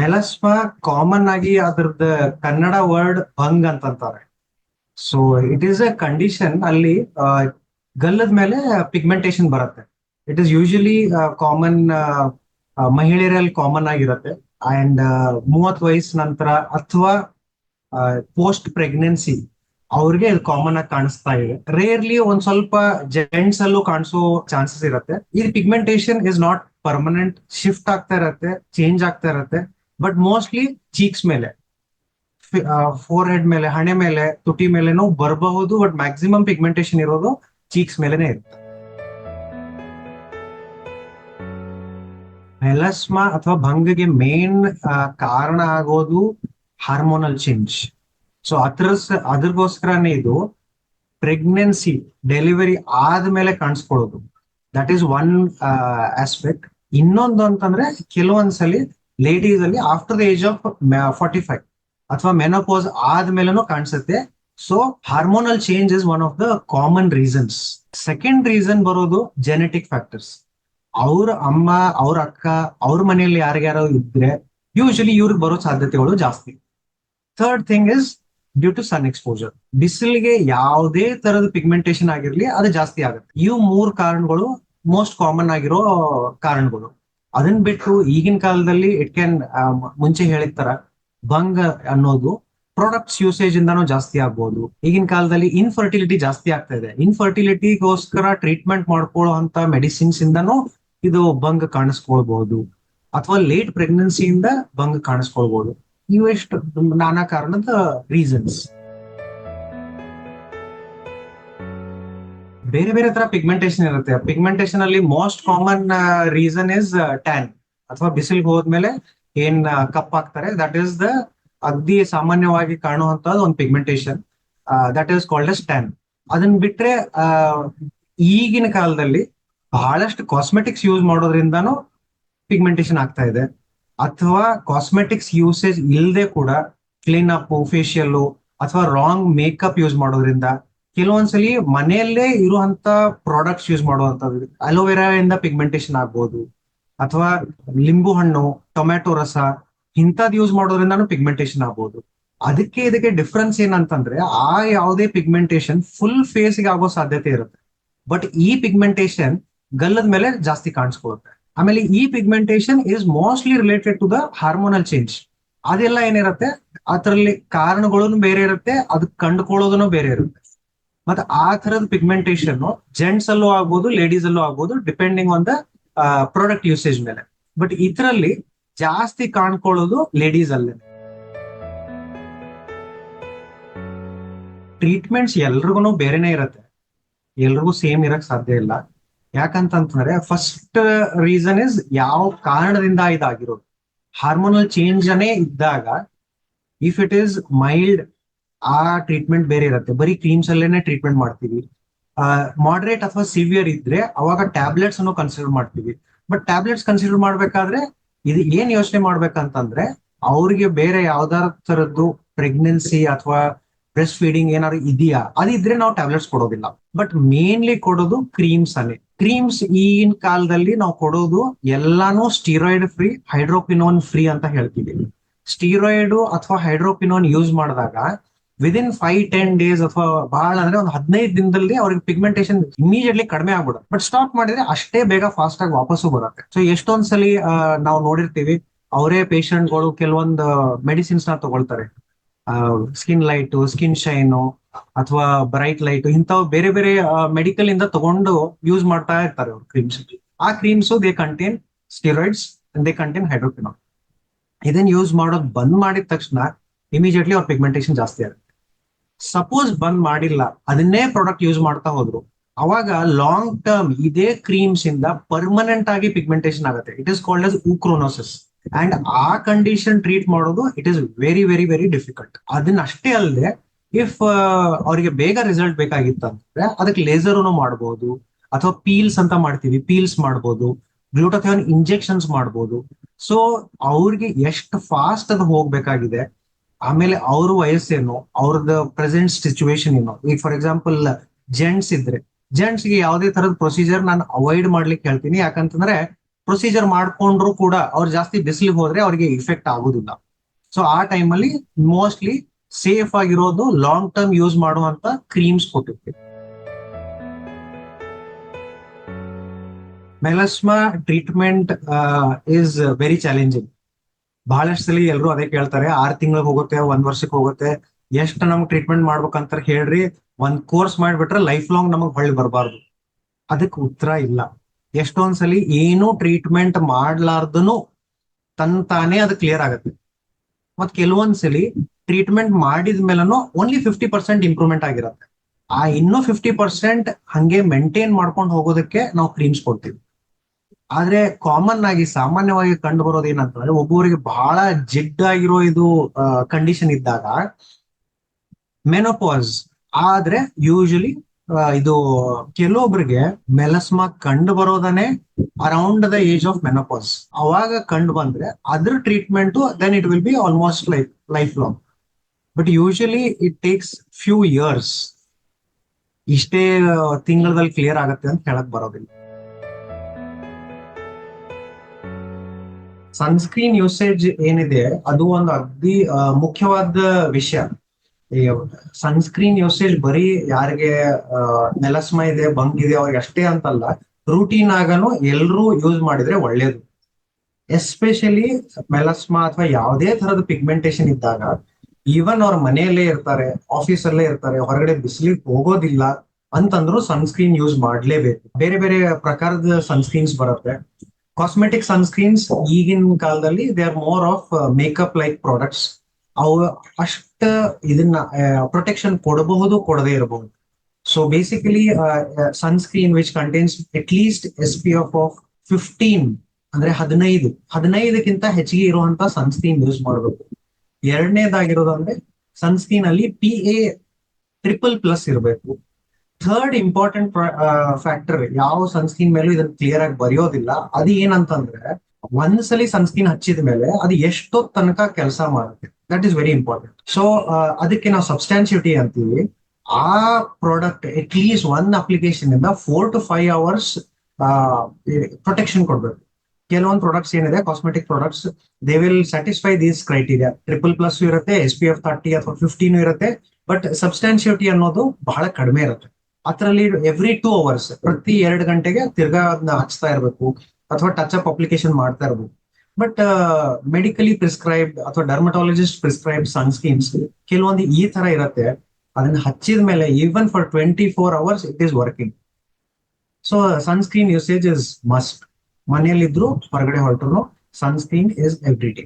ಮೆಲಸ್ಮಾ common ಆಗಿ ಅದ್ರದ್ದು Kannada word ಭಂಗ್ ಅಂತಂತಾರೆ. So it is a condition ಅಲ್ಲಿ ಗಲ್ಲದ ಮೇಲೆ ಪಿಗ್ಮೆಂಟೇಶನ್ ಬರುತ್ತೆ. ಇಟ್ ಇಸ್ ಯೂಶಲಿ ಕಾಮನ್ ಮಹಿಳೆಯರಲ್ಲಿ ಕಾಮನ್ ಆಗಿರುತ್ತೆ. ಅಂಡ್ ಮೂವತ್ ವಯಸ್ಸು ನಂತರ ಅಥವಾ ಪೋಸ್ಟ್ ಪ್ರೆಗ್ನೆನ್ಸಿ ಅವ್ರಿಗೆ ಇದು ಕಾಮನ್ ಆಗಿ ಕಾಣಿಸ್ತಾ ಇದೆ. ರೇರ್ಲಿ ಒಂದ್ ಸ್ವಲ್ಪ ಜೆಂಟ್ಸ್ ಅಲ್ಲೂ ಕಾಣಿಸೋ ಚಾನ್ಸಸ್ ಇರುತ್ತೆ. ಈ pigmentation is not permanent shift ಆಗ್ತಾ ಇರತ್ತೆ ಚೇಂಜ್ ಆಗ್ತಾ ಇರತ್ತೆ. ಬಟ್ ಮೋಸ್ಟ್ಲಿ ಚೀಕ್ಸ್ ಮೇಲೆ. ಫೋರ್ ಹೆಡ್ ಮೇಲೆ, ಹಣೆ ಮೇಲೆ, ತುಟಿ ಮೇಲೆನೂ ಬರಬಹುದು ಬಟ್ ಮ್ಯಾಕ್ಸಿಮಮ್ ಪಿಗ್ಮೆಂಟೇಶನ್ ಇರೋದು ಚೀಕ್ಸ್ ಮೇಲೆನೆ ಇರುತ್ತೆ. ಮೆಲಸ್ಮಾ ಅಥವಾ ಭಂಗಗೆ ಮೇನ್ ಕಾರಣ ಆಗೋದು ಹಾರ್ಮೋನಲ್ ಚೇಂಜ್ ಸೊ ಅದ್ರ ಅದ್ರಗೋಸ್ಕರನೇ ಇದು ಪ್ರೆಗ್ನೆನ್ಸಿ ಡೆಲಿವರಿ ಆದ್ಮೇಲೆ ಕಾಣಿಸ್ಕೊಳ್ಳೋದು. ದಟ್ ಈಸ್ ಒನ್ ಆಸ್ಪೆಕ್ಟ್ ಇನ್ನೊಂದು ಅಂತಂದ್ರೆ ಕೆಲವೊಂದ್ಸಲಿ ಲೇಡೀಸ್ ಅಲ್ಲಿ after the age of forty five ಅಥವಾ ಮೆನೋಪೋಸ್ ಆದ್ಮೇಲೆನೂ ಕಾಣಿಸುತ್ತೆ. So hormonal change is one of the common reasons second reason ಬರೋದು ಜೆನೆಟಿಕ್ ಫ್ಯಾಕ್ಟರ್ಸ್ ಅವ್ರ ಅಮ್ಮ, ಅವ್ರ ಅಕ್ಕ, ಅವ್ರ ಮನೆಯಲ್ಲಿ ಯಾರ್ಯಾರೋ ಇದ್ರೆ ಯೂಶಲಿ ಇವ್ರಿಗೆ ಬರೋ ಸಾಧ್ಯತೆಗಳು ಜಾಸ್ತಿ. Third thing is due to sun exposure ಬಿಸಿಲಿಗೆ ಯಾವುದೇ ತರದ ಪಿಗ್ಮೆಂಟೇಶನ್ ಆಗಿರ್ಲಿ ಅದು ಜಾಸ್ತಿ ಆಗುತ್ತೆ. ಇವು ಮೂರ್ ಕಾರಣಗಳು ಮೋಸ್ಟ್ ಕಾಮನ್ ಆಗಿರೋ ಕಾರಣಗಳು. ಅದನ್ ಬಿಟ್ಟು ಈಗಿನ ಕಾಲದಲ್ಲಿ ಇಟ್ ಕ್ಯಾನ್ ಮುಂಚೆ ಹೇಳಿದ ತರ ಭಂಗ ಅನ್ನೋದು ಪ್ರಾಡಕ್ಟ್ಸ್ ಯೂಸೇಜ್ ಇಂದಾನು ಜಾಸ್ತಿ ಆಗ್ಬೋದು. ಈಗಿನ ಕಾಲದಲ್ಲಿ ಇನ್ಫರ್ಟಿಲಿಟಿ ಜಾಸ್ತಿ ಆಗ್ತಾ ಇದೆ. ಇನ್ಫರ್ಟಿಲಿಟಿಗೋಸ್ಕರ ಟ್ರೀಟ್ಮೆಂಟ್ ಮಾಡ್ಕೊಳ್ಳೋ ಅಂತ ಮೆಡಿಸಿನ್ಸ್ ಇಂದಾನು ಇದು ಭಂಗ ಕಾಣಿಸ್ಕೊಳ್ಬಹುದು ಅಥವಾ ಲೇಟ್ ಪ್ರೆಗ್ನೆನ್ಸಿಯಿಂದ ಭಂಗ ಕಾಣಿಸ್ಕೊಳ್ಬಹುದು ಇವೆಷ್ಟು ನಾನಾ ಕಾರಣದ ರೀಸನ್ಸ್ ಬೇರೆ ಬೇರೆ ತರ ಪಿಗ್ಮೆಂಟೇಶನ್ ಇರುತ್ತೆ. ಪಿಗ್ಮೆಂಟೇಶನ್ ಅಲ್ಲಿ most common reason is tan ಅಥವಾ ಬಿಸಿಲ್ಗೆ ಹೋದ್ಮೇಲೆ ಏನ್ ಕಪ್ ಕಪ್ಪಾಗ್ತಾರೆ ದಟ್ ಈಸ್ ದ ಅಗ್ದಿ ಸಾಮಾನ್ಯವಾಗಿ ಕಾಣುವಂತದ್ದು ಒಂದು pigmentation that is called as tan ಅದನ್ನ ಬಿಟ್ರೆ ಈಗಿನ ಕಾಲದಲ್ಲಿ ಬಹಳಷ್ಟು ಕಾಸ್ಮೆಟಿಕ್ಸ್ ಯೂಸ್ ಮಾಡೋದ್ರಿಂದಾನು ಪಿಗ್ಮೆಂಟೇಶನ್ ಆಗ್ತಾ ಇದೆ. ಅಥವಾ ಕಾಸ್ಮೆಟಿಕ್ಸ್ ಯೂಸೇಜ್ ಇಲ್ಲದೆ ಕೂಡ ಕ್ಲೀನ್ ಅಪ್ ಫೇಶಿಯಲ್ ಅಥವಾ ರಾಂಗ್ ಮೇಕಪ್ ಯೂಸ್ ಮಾಡೋದ್ರಿಂದ ಕೆಲವೊಂದ್ಸಲಿ ಮನೆಯಲ್ಲೇ ಇರುವಂತ ಪ್ರಾಡಕ್ಟ್ಸ್ ಯೂಸ್ ಮಾಡುವಂತದ್ದು ಅಲೋವೆರಾ ಇಂದ ಪಿಗ್ಮೆಂಟೇಶನ್ ಆಗ್ಬೋದು, ಅಥವಾ ಲಿಂಬು ಹಣ್ಣು ಟೊಮ್ಯಾಟೊ ರಸ, ಇಂಥದ್ ಯೂಸ್ ಮಾಡೋದ್ರಿಂದಾನು ಪಿಗ್ಮೆಂಟೇಶನ್ ಆಗ್ಬೋದು. ಅದಕ್ಕೆ ಇದಕ್ಕೆ ಡಿಫ್ರೆನ್ಸ್ ಏನಂತಂದ್ರೆ, ಆ ಯಾವುದೇ ಪಿಗ್ಮೆಂಟೇಶನ್ ಫುಲ್ ಫೇಸ್ಗೆ ಆಗೋ ಸಾಧ್ಯತೆ ಇರುತ್ತೆ. ಬಟ್ ಈ ಪಿಗ್ಮೆಂಟೇಶನ್ ಗಲ್ಲದ ಮೇಲೆ ಜಾಸ್ತಿ ಕಾಣಿಸ್ಕೊಳ್ಳುತ್ತೆ. ಆಮೇಲೆ ಈ pigmentation is mostly related to the hormonal change ಅದೆಲ್ಲ ಏನಿರುತ್ತೆ? ಅದರಲ್ಲಿ ಕಾರಣಗಳು ಬೇರೆ ಇರುತ್ತೆ, ಅದು ಕಂಡುಕೊಳ್ಳೋದನ್ನು ಬೇರೆ ಇರುತ್ತೆ. ಮತ್ತೆ ಆ ತರದ ಪಿಗ್ಮೆಂಟೇಶನ್ ಜೆಂಟ್ಸ್ ಅಲ್ಲೂ ಆಗ್ಬೋದು ಲೇಡೀಸ್ ಅಲ್ಲೂ ಆಗ್ಬೋದು depending on the product usage ಮೇಲೆ. ಬಟ್ ಇದರಲ್ಲಿ ಜಾಸ್ತಿ ಕಾಣ್ಕೊಳ್ಳೋದು ಲೇಡೀಸ್ ಅಲ್ಲೇ ಟ್ರೀಟ್ಮೆಂಟ್ಸ್ ಎಲ್ರಿಗೂ ಬೇರೆನೆ ಇರತ್ತೆ. ಎಲ್ರಿಗೂ ಸೇಮ್ ಇರಕ್ ಸಾಧ್ಯ ಇಲ್ಲ. ಯಾಕಂತಂದ್ರೆ ಫಸ್ಟ್ ರೀಸನ್ ಇಸ್ ಯಾವ ಕಾರಣದಿಂದ ಇದಾಗಿರೋದು. ಹಾರ್ಮೋನಲ್ ಚೇಂಜ್ ಅನೇ ಇದ್ದಾಗ ಇಫ್ ಇಟ್ ಈಸ್ ಮೈಲ್ಡ್ ಆ ಟ್ರೀಟ್ಮೆಂಟ್ ಬೇರೆ ಇರುತ್ತೆ. ಬರೀ ಕ್ರೀಮ್ಸ್ ಅಲ್ಲೇನೆ ಟ್ರೀಟ್ಮೆಂಟ್ ಮಾಡ್ತೀವಿ. ಮಾಡ್ರೇಟ್ ಅಥವಾ ಸಿವಿಯರ್ ಇದ್ರೆ ಅವಾಗ ಟ್ಯಾಬ್ಲೆಟ್ಸ್ ಅನ್ನು ಕನ್ಸಿಡರ್ ಮಾಡ್ತೀವಿ. ಬಟ್ ಟ್ಯಾಬ್ಲೆಟ್ಸ್ ಕನ್ಸಿಡರ್ ಮಾಡ್ಬೇಕಾದ್ರೆ ಇದು ಏನ್ ಯೋಚನೆ ಮಾಡ್ಬೇಕಂತಂದ್ರೆ ಅವ್ರಿಗೆ ಬೇರೆ ಯಾವ್ದಾರ ತರದ್ದು ಪ್ರೆಗ್ನೆನ್ಸಿ ಅಥವಾ ಬ್ರೆಸ್ಟ್ ಫೀಡಿಂಗ್ ಏನಾದ್ರು ಇದೆಯಾ? ಅದಿದ್ರೆ ನಾವು ಟ್ಯಾಬ್ಲೆಟ್ಸ್ ಕೊಡೋದಿಲ್ಲ. ಬಟ್ ಮೇನ್ಲಿ ಕೊಡೋದು ಕ್ರೀಮ್ಸ್ ಅನ್ನೇ. ಕ್ರೀಮ್ಸ್ ಈಗಿನ ಕಾಲದಲ್ಲಿ ನಾವು ಕೊಡೋದು ಎಲ್ಲಾನು ಸ್ಟೀರಾಯ್ಡ್ ಫ್ರೀ ಹೈಡ್ರೋಪಿನೋನ್ ಫ್ರೀ ಅಂತ ಹೇಳ್ತೀವಿ. ಸ್ಟೀರಾಯ್ಡ್ ಅಥವಾ ಹೈಡ್ರೋಪಿನೋನ್ ಯೂಸ್ ಮಾಡಿದಾಗ ವಿದಿನ್ ಫೈವ್ ಟೆನ್ ಡೇಸ್ ಅಥವಾ ಬಹಳ ಅಂದ್ರೆ ಒಂದು ಹದಿನೈದು ದಿನದಲ್ಲಿ ಅವ್ರಿಗೆ ಪಿಗ್ಮೆಂಟೇಷನ್ ಇಮಿಡಿಯೇಟ್ಲಿ ಕಡಿಮೆ ಆಗ್ಬಿಡುತ್ತೆ. ಬಟ್ ಸ್ಟಾಪ್ ಮಾಡಿದ್ರೆ ಅಷ್ಟೇ ಬೇಗ ಫಾಸ್ಟ್ ಆಗಿ ವಾಪಸ್ಸು ಬರುತ್ತೆ. ಸೊ ಎಷ್ಟೊಂದ್ಸಲಿ ನಾವು ನೋಡಿರ್ತೀವಿ, ಅವರೇ ಪೇಷಂಟ್ಗಳು ಕೆಲವೊಂದು ಮೆಡಿಸಿನ್ಸ್ನ ತಗೊಳ್ತಾರೆ. ಸ್ಕಿನ್ ಲೈಟ್ ಸ್ಕಿನ್ ಶೈನು ಅಥವಾ ಬ್ರೈಟ್ ಲೈಟ್ ಇಂಥವು ಬೇರೆ ಬೇರೆ ಮೆಡಿಕಲ್ ಇಂದ ತಗೊಂಡು ಯೂಸ್ ಮಾಡ್ತಾ ಇರ್ತಾರೆ ಅವ್ರು ಕ್ರೀಮ್ಸ್ ಆ creams they contain steroids they contain hydroquinone ಇದನ್ನ ಯೂಸ್ ಮಾಡೋದು ಬಂದ್ ಮಾಡಿದ ತಕ್ಷಣ ಇಮಿಡಿಯೇಟ್ಲಿ ಅವ್ರ ಪಿಗ್ಮೆಂಟೇಶನ್ ಜಾಸ್ತಿ ಆಗುತ್ತೆ. ಸಪೋಸ್ ಬಂದ್ ಮಾಡಿಲ್ಲ, ಅದನ್ನೇ ಪ್ರಾಡಕ್ಟ್ ಯೂಸ್ ಮಾಡ್ತಾ ಹೋದ್ರು. ಅವಾಗ ಲಾಂಗ್ ಟರ್ಮ್ ಇದೇ ಕ್ರೀಮ್ಸ್ ಇಂದ ಪರ್ಮನೆಂಟ್ ಆಗಿ ಪಿಗ್ಮೆಂಟೇಶನ್ ಆಗುತ್ತೆ. It is called as ochronosis and ಆ ಕಂಡೀಷನ್ ಟ್ರೀಟ್ ಮಾಡೋದು it is very very very difficult ಅದನ್ನ ಅಷ್ಟೇ ಅಲ್ಲದೆ ಇಫ್ ಅವರಿಗೆ ಬೇಗ ರಿಸಲ್ಟ್ ಬೇಕಾಗಿತ್ತಂದ್ರೆ ಅದಕ್ಕೆ ಲೇಸರ್ ಮಾಡಬಹುದು ಅಥವಾ ಪೀಲ್ಸ್ ಅಂತ ಮಾಡ್ತೀವಿ ಪೀಲ್ಸ್ ಮಾಡ್ಬೋದು ಗ್ಲೂಟಥಿಯಾನ್ ಇಂಜೆಕ್ಷನ್ಸ್ ಮಾಡ್ಬೋದು. ಸೊ ಅವ್ರಿಗೆ ಎಷ್ಟು ಫಾಸ್ಟ್ ಅದು ಹೋಗ್ಬೇಕಾಗಿದೆ ಆಮೇಲೆ ಅವ್ರ ವಯಸ್ಸೇನು ಅವ್ರದ್ದು ಪ್ರೆಸೆಂಟ್ ಸಿಚುವೇಶನ್ ಏನು. ಈಗ ಫಾರ್ ಎಕ್ಸಾಂಪಲ್ ಜೆಂಟ್ಸ್ ಇದ್ರೆ ಜೆಂಟ್ಸ್ಗೆ ಯಾವುದೇ ತರದ ಪ್ರೊಸೀಜರ್ ನಾನು ಅವಾಯ್ಡ್ ಮಾಡ್ಲಿಕ್ಕೆ ಹೇಳ್ತೀನಿ. ಯಾಕಂತಂದ್ರೆ ಪ್ರೊಸೀಜರ್ ಮಾಡ್ಕೊಂಡ್ರು ಕೂಡ ಅವ್ರು ಜಾಸ್ತಿ ಬಿಸಿಲಿಗೆ ಹೋದ್ರೆ ಅವ್ರಿಗೆ ಇಫೆಕ್ಟ್ ಆಗುದಿಲ್ಲ. ಸೊ ಆ ಟೈಮಲ್ಲಿ ಮೋಸ್ಟ್ಲಿ ಸೇಫ್ ಆಗಿರೋದು ಲಾಂಗ್ ಟರ್ಮ್ ಯೂಸ್ ಮಾಡುವಂತ ಕ್ರೀಮ್ಸ್ ಕೊಟ್ಟಿರ್ತೀವಿ. Melasma treatment is very challenging ಬಹಳಷ್ಟು ಸಲ ಎಲ್ರು ಅದೇ ಕೇಳ್ತಾರೆ, ಆರ್ ತಿಂಗಳಿಗೆ ಹೋಗುತ್ತೆ, ಒಂದ್ ವರ್ಷಕ್ಕೆ ಹೋಗುತ್ತೆ, ಎಷ್ಟು ನಮ್ಗೆ ಟ್ರೀಟ್ಮೆಂಟ್ ಮಾಡ್ಬೇಕಂತ ಹೇಳ್ರಿ, ಒಂದ್ ಕೋರ್ಸ್ ಮಾಡ್ಬಿಟ್ರೆ ಲೈಫ್ ಲಾಂಗ್ ನಮಗ್ ಹೊಳ್ಳಿ ಬರಬಾರ್ದು. ಅದಕ್ಕೆ ಉತ್ತರ ಇಲ್ಲ. ಎಷ್ಟೊಂದ್ಸಲಿ ಏನು ಟ್ರೀಟ್ಮೆಂಟ್ ಮಾಡ್ಲಾರ್ದನು ತನ್ ತಾನೇ ಅದು ಕ್ಲಿಯರ್ ಆಗುತ್ತೆ. ಮತ್ ಕೆಲವೊಂದ್ಸಲಿ ಟ್ರೀಟ್ಮೆಂಟ್ ಮಾಡಿದ್ಮೇಲೂ ಓನ್ಲಿ ಫಿಫ್ಟಿ ಪರ್ಸೆಂಟ್ ಇಂಪ್ರೂವ್ಮೆಂಟ್ ಆಗಿರತ್ತೆ. ಆ ಇನ್ನೂ ಫಿಫ್ಟಿ ಪರ್ಸೆಂಟ್ ಹಂಗೆ ಮೇಂಟೈನ್ ಮಾಡ್ಕೊಂಡು ಹೋಗೋದಕ್ಕೆ ನಾವು ಕ್ರೀಮ್ಸ್ ಕೊಡ್ತೀವಿ. ಆದ್ರೆ ಕಾಮನ್ ಆಗಿ ಸಾಮಾನ್ಯವಾಗಿ ಕಂಡು ಬರೋದು ಏನಂತಂದ್ರೆ ಒಬ್ಬೊಬ್ಬರಿಗೆ ಬಹಳ ಜಿಡ್ಡಾಗಿರೋ ಇದು ಕಂಡೀಷನ್ ಇದ್ದಾಗ ಮೆನೋಪಾಸ್ ಆದ್ರೆ ಯೂಶಲಿ ಇದು ಕೆಲವೊಬ್ರಿಗೆ ಮೆಲಸ್ಮಾ ಕಂಡು ಬರೋದನ್ನೇ around the age of menopause ಅವಾಗ ಕಂಡು ಬಂದ್ರೆ ಅದ್ರ treatment then it will be almost life life long but usually it takes few years ಇಷ್ಟೇ ತಿಂಗಳಲ್ಲಿ ಕ್ಲಿಯರ್ ಆಗುತ್ತೆ ಅಂತ ಹೇಳಕ್ ಬರೋದಿಲ್ಲ. ಸನ್ಸ್ಕ್ರೀನ್ ಯೂಸೇಜ್ ಏನಿದೆ ಅದು ಒಂದು ಆ, ಮುಖ್ಯವಾದ ವಿಷಯ. ಸನ್ಸ್ಕ್ರೀನ್ ಯೂಸೇಜ್ ಬರೀ ಯಾರಿಗೆ ನೆಲಸ್ಮ ಇದೆ ಬಂಕ್ ಇದೆ ಅವ್ರಿಗೆ ಅಷ್ಟೇ ಅಂತಲ್ಲ ರೂಟೀನ್ ಆಗನು ಎಲ್ರೂ ಯೂಸ್ ಮಾಡಿದ್ರೆ ಒಳ್ಳೇದು. ಎಸ್ಪೆಷಲಿ ಮೆಲಸ್ಮಾ ಅಥವಾ ಯಾವುದೇ ತರದ ಪಿಗ್ಮೆಂಟೇಶನ್ ಇದ್ದಾಗ ಈವನ್ ಅವ್ರ ಮನೆಯಲ್ಲೇ ಇರ್ತಾರೆ ಆಫೀಸ್ ಅಲ್ಲೇ ಇರ್ತಾರೆ ಹೊರಗಡೆ ಬಿಸಿಲಿಗೆ ಹೋಗೋದಿಲ್ಲ ಅಂತಂದ್ರು ಸನ್ಸ್ಕ್ರೀನ್ ಯೂಸ್ ಮಾಡ್ಲೇಬೇಕು. ಬೇರೆ ಬೇರೆ ಪ್ರಕಾರದ ಸನ್ಸ್ಕ್ರೀನ್ಸ್ ಬರುತ್ತೆ. ಕಾಸ್ಮೆಟಿಕ್ ಸನ್ಸ್ಕ್ರೀನ್ಸ್ ಈಗಿನ ಕಾಲದಲ್ಲಿ they are more of makeup like products ಅವು ಅಷ್ಟ ಇದನ್ನ ಪ್ರೊಟೆಕ್ಷನ್ ಕೊಡಬಹುದು, ಕೊಡದೇ ಇರಬಹುದು. So basically sunscreen which contains at least S P F of fifteen ಅಂದ್ರೆ ಹದಿನೈದು. ಹದಿನೈದಕ್ಕಿಂತ ಹೆಚ್ಚಿಗೆ ಇರುವಂತ ಸನ್ಸ್ಕ್ರೀನ್ ಯೂಸ್ ಮಾಡಬೇಕು. ಎರಡನೇದಾಗಿರೋದು ಅಂದ್ರೆ ಸನ್ಸ್ಕ್ರೀನ್ ಅಲ್ಲಿ ಪಿ ಎ ಟ್ರಿಪಲ್ ಪ್ಲಸ್ ಇರಬೇಕು. ಥರ್ಡ್ ಇಂಪಾರ್ಟೆಂಟ್ ಫ್ಯಾಕ್ಟರ್ ಯಾವ ಸನ್ಸ್ಕ್ರೀನ್ ಮೇಲೂ ಇದನ್ನ ಕ್ಲಿಯರ್ ಆಗಿ ಬರೆಯೋದಿಲ್ಲ. ಅದು ಏನಂತಂದ್ರೆ, ಒಂದ್ಸಲಿ ಸನ್ಸ್ಕ್ರೀನ್ ಹಚ್ಚಿದ ಮೇಲೆ ಅದು ಎಷ್ಟೋ ತನಕ ಕೆಲಸ ಮಾಡುತ್ತೆ. That is very important so ಅದಕ್ಕೆ ನಾವು ಸಬ್ಸ್ಟಾನ್ಸಿಟಿ ಅಂತೀವಿ. ಆ product at least one application ಇಂದ four to five hours protection ಕೊಡ್ಬೇಕು. ಕೆಲವೊಂದು ಪ್ರಾಡಕ್ಟ್ಸ್ ಏನಿದೆ cosmetic products they will satisfy these criteria triple plus ಇರುತ್ತೆ ಎಸ್ ಪಿ ಎಫ್ ತರ್ಟಿ ಅಥವಾ ಫಿಫ್ಟೀನ್ ಇರುತ್ತೆ ಬಟ್ ಸಬ್ಸ್ಟಾನ್ಸಿಟಿ ಅನ್ನೋದು ಬಹಳ ಕಡಿಮೆ ಇರುತ್ತೆ. ಅದರಲ್ಲಿ ಎವ್ರಿ ಟೂ ಅವರ್ಸ್ ಪ್ರತಿ ಎರಡು ಗಂಟೆಗೆ ತಿರ್ಗಾ ಅದನ್ನ ಹಚ್ತಾ ಇರಬೇಕು, ಅಥವಾ ಟಚ್ ಅಪ್ ಅಪ್ಲಿಕೇಶನ್ ಮಾಡ್ತಾ ಇರಬೇಕು. ಬಟ್ ಮೆಡಿಕಲಿ ಪ್ರಿಸ್ಕ್ರೈಬ್ಡ್ ಅಥವಾ ಡರ್ಮಟಾಲಜಿಸ್ಟ್ ಸನ್ ಸನ್ಸ್ಕ್ರೀನ್ಸ್ ಕೆಲವೊಂದು ಈ ತರ ಇರುತ್ತೆ. ಅದನ್ನ ಹಚ್ಚಿದ ಮೇಲೆ even for twenty four hours it is working so sunscreen usage is must ಮನೆಯಲ್ಲಿದ್ರು ಹೊರಗಡೆ ಹೊರಟ್ರು ಸನ್ಸ್ಕ್ರೀನ್ ಇಸ್ ಎವ್ರಿ ಡೇ